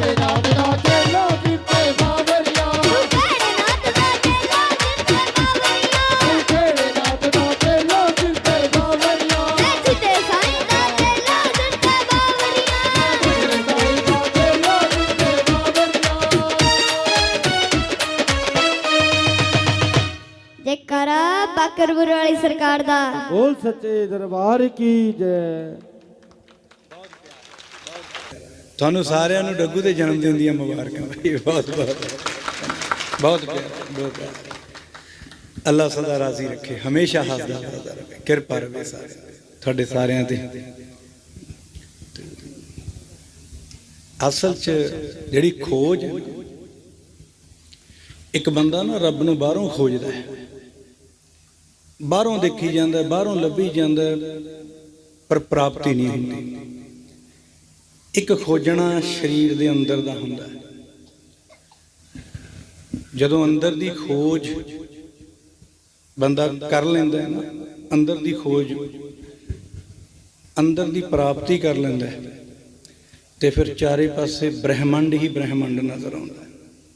ਤੇਰੇ ਨਾਮ ਦਾ ਬਾਕਰਪੁਰ ਵਾਲੀ ਸਰਕਾਰ ਦਾ। ਬੋਲ ਸੱਚੇ ਦਰਬਾਰ ਕੀ ਜੈ। ਤੁਹਾਨੂੰ ਸਾਰਿਆਂ ਨੂੰ ਡੱਗੂ ਦੇ ਜਨਮ ਦਿਨ ਦੀਆਂ ਮੁਬਾਰਕਾਂ ਭਾਈ ਬਹੁਤ ਬਹੁਤ। ਬਹੁਤ ਪਿਆਰਾ। ਬਹੁਤ ਪਿਆਰਾ। ਅੱਲਾ ਸਦਾ ਰਾਜ਼ੀ ਰੱਖੇ ਹਮੇਸ਼ਾ ਹੱਸਦਾ ਰਹੇ ਕਿਰਪਾ ਰਵੇ ਸਾਰੇ ਤੁਹਾਡੇ ਸਾਰਿਆਂ ਤੇ। ਅਸਲ 'ਚ ਜਿਹੜੀ ਖੋਜ ਇੱਕ ਬੰਦਾ ਨਾ ਰੱਬ ਨੂੰ ਬਾਹਰੋਂ ਖੋਜਦਾ ਹੈ। ਬਾਹਰੋਂ ਦੇਖੀ ਜਾਂਦਾ ਬਾਹਰੋਂ ਲੱਭੀ ਜਾਂਦਾ ਪਰ ਪ੍ਰਾਪਤੀ ਨਹੀਂ ਹੁੰਦੀ। ਇੱਕ ਖੋਜਣਾ ਸਰੀਰ ਦੇ ਅੰਦਰ ਦਾ ਹੁੰਦਾ ਹੈ। ਜਦੋਂ ਅੰਦਰ ਦੀ ਖੋਜ ਬੰਦਾ ਕਰ ਲੈਂਦਾ ਹੈ ਨਾ, ਅੰਦਰ ਦੀ ਖੋਜ ਅੰਦਰ ਦੀ ਪ੍ਰਾਪਤੀ ਕਰ ਲੈਂਦਾ ਹੈ ਤੇ ਫਿਰ ਚਾਰੇ ਪਾਸੇ ਬ੍ਰਹਿਮੰਡ ਹੀ ਬ੍ਰਹਿਮੰਡ ਨਜ਼ਰ ਆਉਂਦਾ ਹੈ।